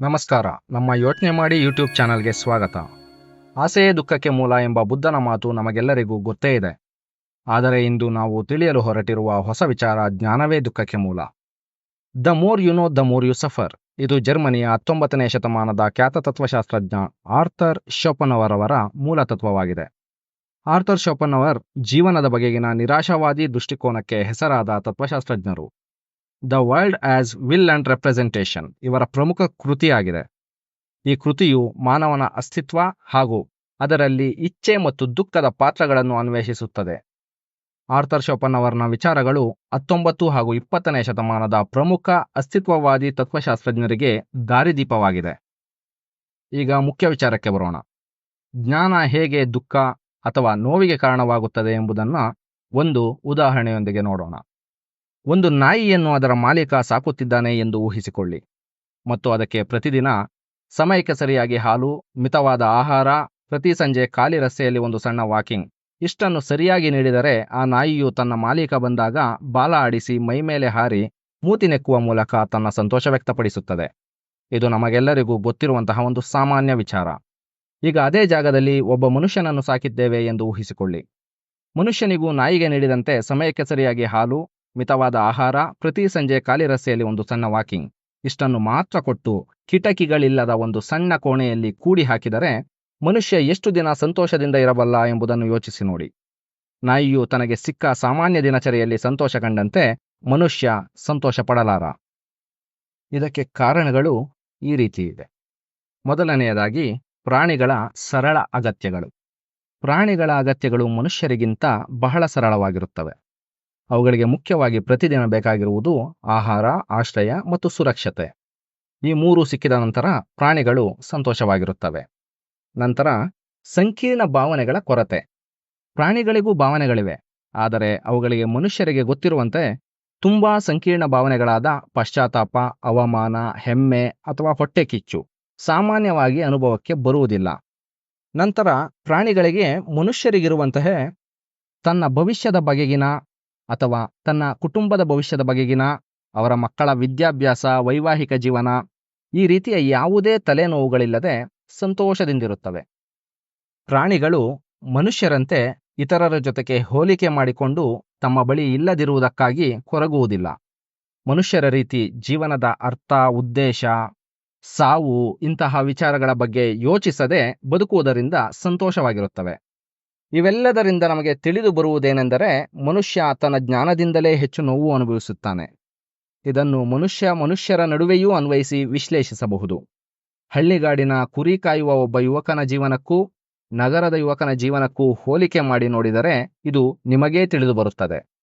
ನಮಸ್ಕಾರ. ನಮ್ಮ ಯೋಚನೆ ಮಾಡಿ ಯೂಟ್ಯೂಬ್ ಚಾನಲ್ಗೆ ಸ್ವಾಗತ. ಆಸೆಯೇ ದುಃಖಕ್ಕೆ ಮೂಲ ಎಂಬ ಬುದ್ಧನ ಮಾತು ನಮಗೆಲ್ಲರಿಗೂ ಗೊತ್ತೇ ಇದೆ. ಆದರೆ ಇಂದು ನಾವು ತಿಳಿಯಲು ಹೊರಟಿರುವ ಹೊಸ ವಿಚಾರ ಜ್ಞಾನವೇ ದುಃಖಕ್ಕೆ ಮೂಲ. The more you know the more you suffer ಇದು ಜರ್ಮನಿಯ ಹತ್ತೊಂಬತ್ತನೇ ಶತಮಾನದ ಖ್ಯಾತ ತತ್ವಶಾಸ್ತ್ರಜ್ಞ ಆರ್ಥರ್ ಶೋಪನವರವರ ಮೂಲ ತತ್ವವಾಗಿದೆ. ಆರ್ಥರ್ ಶೋಪನವರ್ ಜೀವನದ ಬಗೆಗಿನ ನಿರಾಶಾವಾದಿ ದೃಷ್ಟಿಕೋನಕ್ಕೆ ಹೆಸರಾದ ತತ್ವಶಾಸ್ತ್ರಜ್ಞರು. The world as will and representation ಇವರ ಪ್ರಮುಖ ಕೃತಿಯಾಗಿದೆ. ಈ ಕೃತಿಯು ಮಾನವನ ಅಸ್ತಿತ್ವ ಹಾಗೂ ಅದರಲ್ಲಿ ಇಚ್ಛೆ ಮತ್ತು ದುಃಖದ ಪಾತ್ರಗಳನ್ನು ಅನ್ವೇಷಿಸುತ್ತದೆ. ಆರ್ಥರ್ ಅವರನ ವಿಚಾರಗಳು ಹತ್ತೊಂಬತ್ತು ಹಾಗೂ ಇಪ್ಪತ್ತನೇ ಶತಮಾನದ ಪ್ರಮುಖ ಅಸ್ತಿತ್ವವಾದಿ ತತ್ವಶಾಸ್ತ್ರಜ್ಞರಿಗೆ ದಾರಿದೀಪವಾಗಿದೆ. ಈಗ ಮುಖ್ಯ ವಿಚಾರಕ್ಕೆ ಬರೋಣ. ಜ್ಞಾನ ಹೇಗೆ ದುಃಖ ಅಥವಾ ನೋವಿಗೆ ಕಾರಣವಾಗುತ್ತದೆ ಎಂಬುದನ್ನು ಒಂದು ಉದಾಹರಣೆಯೊಂದಿಗೆ ನೋಡೋಣ. ಒಂದು ನಾಯಿಯನ್ನು ಅದರ ಮಾಲೀಕ ಸಾಕುತ್ತಿದ್ದಾನೆ ಎಂದು ಊಹಿಸಿಕೊಳ್ಳಿ. ಮತ್ತು ಅದಕ್ಕೆ ಪ್ರತಿದಿನ ಸಮಯಕ್ಕೆ ಸರಿಯಾಗಿ ಹಾಲು, ಮಿತವಾದ ಆಹಾರ, ಪ್ರತಿ ಸಂಜೆ ಖಾಲಿ ರಸ್ತೆಯಲ್ಲಿ ಒಂದು ಸಣ್ಣ ವಾಕಿಂಗ್. ಇಷ್ಟನ್ನು ಸರಿಯಾಗಿ ನೀಡಿದರೆ ಆ ನಾಯಿಯು ತನ್ನ ಮಾಲೀಕ ಬಂದಾಗ ಬಾಲ ಆಡಿಸಿ ಮೈಮೇಲೆ ಹಾರಿ ಮೂತಿ ನೆಕ್ಕುವ ಮೂಲಕ ತನ್ನ ಸಂತೋಷ ವ್ಯಕ್ತಪಡಿಸುತ್ತದೆ. ಇದು ನಮಗೆಲ್ಲರಿಗೂ ಗೊತ್ತಿರುವಂತಹ ಒಂದು ಸಾಮಾನ್ಯ ವಿಚಾರ. ಈಗ ಅದೇ ಜಾಗದಲ್ಲಿ ಒಬ್ಬ ಮನುಷ್ಯನನ್ನು ಸಾಕಿದ್ದೇವೆ ಎಂದು ಊಹಿಸಿಕೊಳ್ಳಿ. ಮನುಷ್ಯನಿಗೂ ನಾಯಿಗೆ ನೀಡಿದಂತೆ ಸಮಯಕ್ಕೆ ಸರಿಯಾಗಿ ಹಾಲು ಮಿತವಾದ ಆಹಾರ, ಪ್ರತಿ ಸಂಜೆ ಖಾಲಿ ರಸ್ತೆಯಲ್ಲಿ ಒಂದು ಸಣ್ಣ ವಾಕಿಂಗ್ ಇಷ್ಟನ್ನು ಮಾತ್ರ ಕೊಟ್ಟು ಕಿಟಕಿಗಳಿಲ್ಲದ ಒಂದು ಸಣ್ಣ ಕೋಣೆಯಲ್ಲಿ ಕೂಡಿ ಹಾಕಿದರೆ ಮನುಷ್ಯ ಎಷ್ಟು ದಿನ ಸಂತೋಷದಿಂದ ಇರಬಲ್ಲ ಎಂಬುದನ್ನು ಯೋಚಿಸಿ ನೋಡಿ. ನಾಯಿಯು ತನಗೆ ಸಿಕ್ಕ ಸಾಮಾನ್ಯ ದಿನಚರಿಯಲ್ಲಿ ಸಂತೋಷ ಕಂಡಂತೆ ಮನುಷ್ಯ ಸಂತೋಷ ಪಡಲಾರ ಇದಕ್ಕೆ ಕಾರಣಗಳು ಈ ರೀತಿ ಇದೆ. ಮೊದಲನೆಯದಾಗಿ, ಪ್ರಾಣಿಗಳ ಸರಳ ಅಗತ್ಯಗಳು. ಪ್ರಾಣಿಗಳ ಅಗತ್ಯಗಳು ಮನುಷ್ಯರಿಗಿಂತ ಬಹಳ ಸರಳವಾಗಿರುತ್ತವೆ. ಅವುಗಳಿಗೆ ಮುಖ್ಯವಾಗಿ ಪ್ರತಿದಿನ ಬೇಕಾಗಿರುವುದು ಆಹಾರ, ಆಶ್ರಯ ಮತ್ತು ಸುರಕ್ಷತೆ. ಈ ಮೂರು ಸಿಕ್ಕಿದ ನಂತರ ಪ್ರಾಣಿಗಳು ಸಂತೋಷವಾಗಿರುತ್ತವೆ. ನಂತರ ಸಂಕೀರ್ಣ ಭಾವನೆಗಳ ಕೊರತೆ. ಪ್ರಾಣಿಗಳಿಗೂ ಭಾವನೆಗಳಿವೆ, ಆದರೆ ಅವುಗಳಿಗೆ ಮನುಷ್ಯರಿಗೆ ಗೊತ್ತಿರುವಂತೆ ತುಂಬಾ ಸಂಕೀರ್ಣ ಭಾವನೆಗಳಾದ ಪಶ್ಚಾತ್ತಾಪ, ಅವಮಾನ, ಹೆಮ್ಮೆ ಅಥವಾ ಹೊಟ್ಟೆ ಕಿಚ್ಚು ಸಾಮಾನ್ಯವಾಗಿ ಅನುಭವಕ್ಕೆ ಬರುವುದಿಲ್ಲ. ನಂತರ ಪ್ರಾಣಿಗಳಿಗೆ ಮನುಷ್ಯರಿಗಿರುವಂತಹ ತನ್ನ ಭವಿಷ್ಯದ ಬಗೆಗಿನ ಅಥವಾ ತನ್ನ ಕುಟುಂಬದ ಭವಿಷ್ಯದ ಬಗೆಗಿನ ಅವರ ಮಕ್ಕಳ ವಿದ್ಯಾಭ್ಯಾಸ, ವೈವಾಹಿಕ ಜೀವನ ಈ ರೀತಿಯ ಯಾವುದೇ ತಲೆನೋವುಗಳಿಲ್ಲದೆ ಸಂತೋಷದಿಂದಿರುತ್ತವೆ. ಪ್ರಾಣಿಗಳು ಮನುಷ್ಯರಂತೆ ಇತರರ ಜೊತೆಗೆ ಹೋಲಿಕೆ ಮಾಡಿಕೊಂಡು ತಮ್ಮ ಬಳಿ ಇಲ್ಲದಿರುವುದಕ್ಕಾಗಿ ಕೊರಗುವುದಿಲ್ಲ. ಮನುಷ್ಯರ ರೀತಿ ಜೀವನದ ಅರ್ಥ, ಉದ್ದೇಶ, ಸಾವು ಇಂತಹ ವಿಚಾರಗಳ ಬಗ್ಗೆ ಯೋಚಿಸದೆ ಬದುಕುವುದರಿಂದ ಸಂತೋಷವಾಗಿರುತ್ತವೆ. ಇವೆಲ್ಲದರಿಂದ ನಮಗೆ ತಿಳಿದು ಬರುವುದೇನೆಂದರೆ ಮನುಷ್ಯ ತನ್ನ ಜ್ಞಾನದಿಂದಲೇ ಹೆಚ್ಚು ನೋವು ಅನುಭವಿಸುತ್ತಾನೆ. ಇದನ್ನು ಮನುಷ್ಯ ಮನುಷ್ಯರ ನಡುವೆಯೂ ಅನ್ವಯಿಸಿ ವಿಶ್ಲೇಷಿಸಬಹುದು. ಹಳ್ಳಿಗಾಡಿನ ಕುರಿ ಕಾಯುವ ಒಬ್ಬ ಯುವಕನ ಜೀವನಕ್ಕೂ, ನಗರದ ಯುವಕನ ಜೀವನಕ್ಕೂ ಹೋಲಿಕೆ ಮಾಡಿ ನೋಡಿದರೆ ಇದು ನಿಮಗೇ ತಿಳಿದು ಬರುತ್ತದೆ.